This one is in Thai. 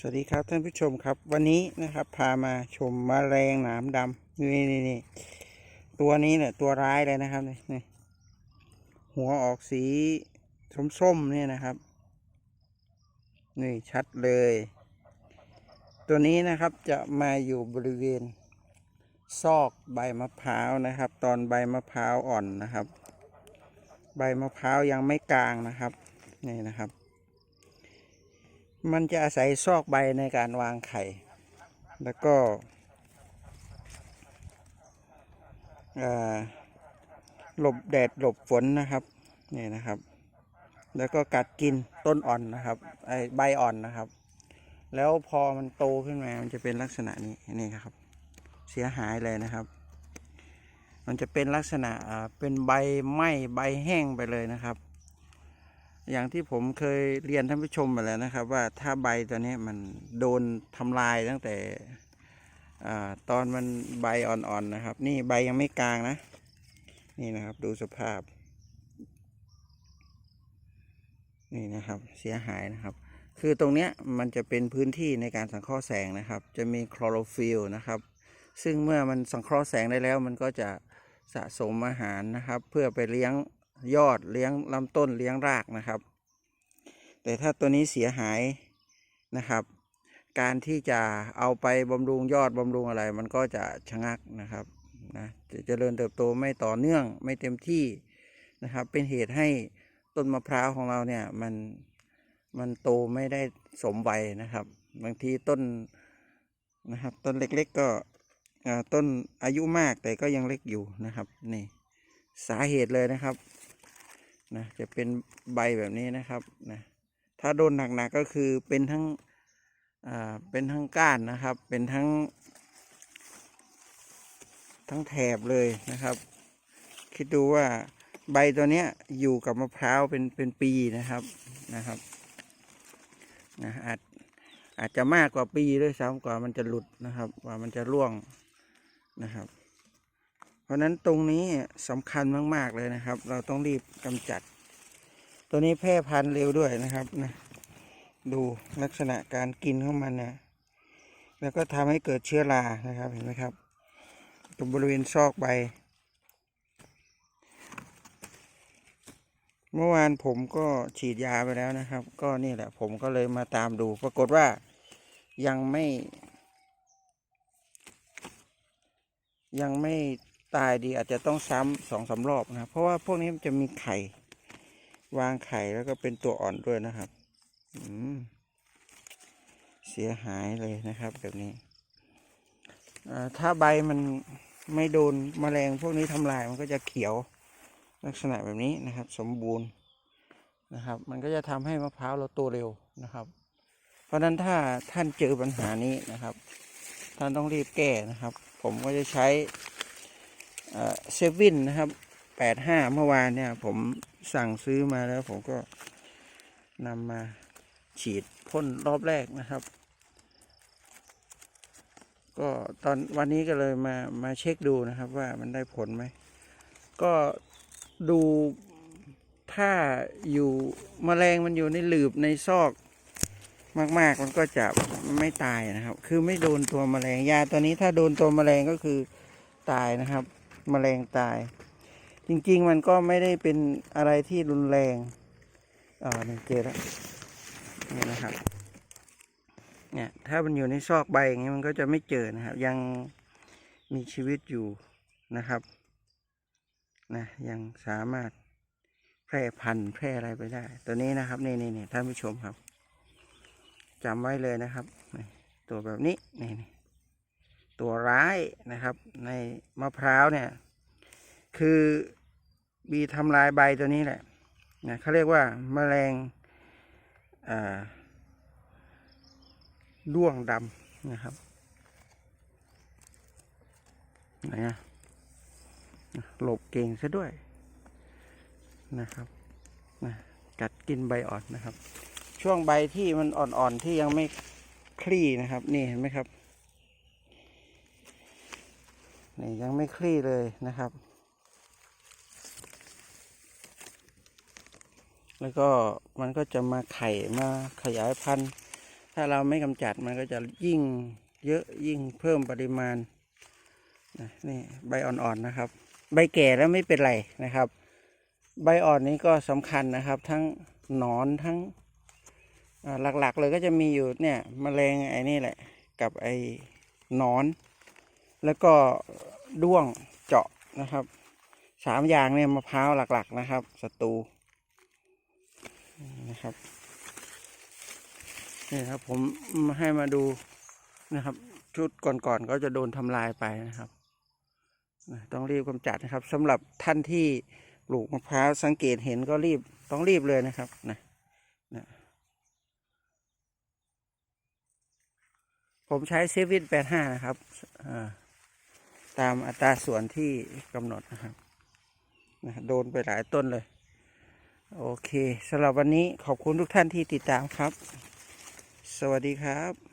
สวัสดีครับท่านผู้ชมครับ วันนี้นะครับ พามาชมมแมลงหนามดำนี่นี่นี่ตัวนี้เนี่ยตัวร้ายเลยนะครับนี่หัวออกสีส้มๆเนี่ยนะครับ นี่ชัดเลย ตัวนี้นะครับจะมาอยู่บริเวณ ซอกใบมะพร้าวนะครับ ตอนใบมะพร้าวอ่อนนะครับ ใบมะพร้าวยังไม่กลางนะครับนี่นะครับ มันจะอาศัยซอกใบในการวางไข่ แล้วก็หลบแดดหลบฝนนะครับนี่นะครับ แล้วก็กัดกินต้นอ่อนนะครับไอใบอ่อนนะครับ แล้วพอมันโตขึ้นมา มันจะเป็นลักษณะนี้นี่ครับ เสียหายเลยนะครับ มันจะเป็นลักษณะเป็นใบไหม้ใบแห้งไปเลยนะครับ อย่างที่ผมเคยเรียนท่านผู้ชมมาแล้วนะครับ ว่าถ้าใบตัวนี้มันโดนทำลายตั้งแต่อตอนมันใบอ่อนๆนะครับ นี่ใบยังไม่กลางนะ นี่นะครับดูสภาพ นี่นะครับเสียหายนะครับ คือตรงเนี้ยมันจะเป็นพื้นที่ในการสังเคราะห์แสงนะครับ จะมีคลอโรฟิลล์นะครับ ซึ่งเมื่อมันสังเคราะห์แสงได้แล้ว มันก็จะสะสมอาหารนะครับ เพื่อไปเลี้ยง ยอดเลี้ยงลำต้นเลี้ยงรากนะครับ แต่ถ้าตัวนี้เสียหายนะครับ การที่จะเอาไปบำรุงยอดบำรุงอะไร มันก็จะชะงักนะครับนะจะเจริญเติบโตไม่ต่อเนื่องไม่เต็มที่นะครับ เป็นเหตุให้ต้นมะพร้าวของเราเนี่ยมันมันโตไม่ได้สมวัยนะครับ บางทีต้นนะครับ ต้นเล็กๆก็ต้นอายุมากแต่ก็ยังเล็กอยู่นะครับนี่สาเหตุเลยนะครับ นะจะเป็นใบแบบนี้นะครับนะถ้าโดนหนักๆก็คือเป็นทั้งอ่าเป็นทั้งก้านนะครับ เป็นทั้ง ทั้งแถบเลยนะครับ คิดดูว่าใบตัวเนี้ยอยู่กับมะพร้าวเป็นเป็นปีนะครับนะครับนะอาจอาจจะมากกว่าปีด้วยซ้ำกว่ามันจะหลุดนะครับ กว่ามันจะร่วงนะครับ เพราะฉะนั้นตรงนี้สำคัญมาก ๆ เลยนะครับ เราต้องรีบกำจัด ตัวนี้แพร่พันธุ์เร็วด้วยนะครับนะดูลักษณะการกินของมันนะแล้วก็ทำให้เกิดเชื้อรานะครับเห็นไหมครับตรงบริเวณซอกใบ เมื่อวานผมก็ฉีดยาไปแล้วนะครับ ก็นี่แหละผมก็เลยมาตามดู ปรากฏว่ายังไม่ ยังไม่ ตายดีอาจจะต้องซ้ำสองสารอบนะครับเพราะว่าพวกนี้มันจะมีไข่ วางไข่แล้วก็เป็นตัวอ่อนด้วยนะครับเสียหายเลยนะครับแบบนี้ถ้าใบมันไม่โดนแมลงพวกนี้ทำลายมันก็จะเขียวลักษณะแบบนี้นะครับ สมบูรณ์นะครับ มันก็จะทำให้มะพร้าวเราโตเร็วนะครับ เพราะนั้นถ้าท่านเจอปัญหานี้นะครับ ท่านต้องรีบแก้นะครับ ผมก็จะใช้ เซเว่นนะครับแปดห้าเมื่อวานเนี่ย ผมสั่งซื้อมาแล้ว ผมก็นำมาฉีดพ่นรอบแรกนะครับ ก็ตอนวันนี้ก็เลยมามาเช็คดูนะครับว่ามันได้ผลไหม ก็ดูถ้าอยู่มแมลงมันอยู่ในหลืบในซอกมาก ๆ มันก็จะไม่ตายนะครับ คือไม่โดนตัวแมลงยาตัวนี้ถ้าโดนตัวแมลงก็คือตายนะครับ แมลงตาย จริงๆ มันก็ไม่ได้เป็นอะไรที่รุนแรงอ่านี่เจอแล้วนี่นะครับ เนี่ยถ้ามันอยู่ในซอกใบอย่างนี้มันก็จะไม่เจอนะครับ ยังมีชีวิตอยู่นะครับนะยังสามารถแพร่พันธุ์แพร่อะไรไปได้ ตัวนี้นะครับนี่นี่นี่ท่านผู้ชมครับจำไว้เลยนะครับ ตัวแบบนี้นี่นี่ ตัวร้ายนะครับ ในมะพร้าวเนี่ย คือบีทำลายใบตัวนี้แหละนะเขาเรียกว่าแมลงอ่าด้วงดำนะครับไหนอะหลบเก่งซะด้วยนะครับนะกัดกินใบอ่อนนะครับ ช่วงใบที่มันอ่อนๆที่ยังไม่คลี่นะครับ นี่เห็นไหมครับ นี่ยังไม่คลี่เลยนะครับ แล้วก็มันก็จะมาไข่มาขยายพันธุ์ ถ้าเราไม่กำจัดมันก็จะยิ่งเยอะยิ่งเพิ่มปริมาณนี่ใบอ่อนๆนะครับ ใบแก่แล้วไม่เป็นไรนะครับ ใบอ่อนนี้ก็สำคัญนะครับ ทั้งหนอนทั้งหลักๆเลยก็จะมีอยู่เนี่ยแมลงไอ้นี่แหละ กับไอ้นอน แล้วก็ ด้วงเจาะนะครับสามอย่างเนี่ยมะพร้าวหลักๆนะครับศัตรูนะครับนี่ครับ ผมให้มาดูนะครับ ชุดก่อนๆก็จะโดนทำลายไปนะครับต้องรีบกำจัดนะครับสำหรับท่านที่ปลูกมะพร้าวสังเกตเห็นก็รีบต้องรีบเลยนะครับนะนะผมใช้เซฟินแปดห้านะครับอ่า ตามอัตราส่วนที่กำหนดนะครับนะโดนไปหลายต้นเลย โอเคสำหรับวันนี้ขอบคุณทุกท่านที่ติดตามครับ สวัสดีครับ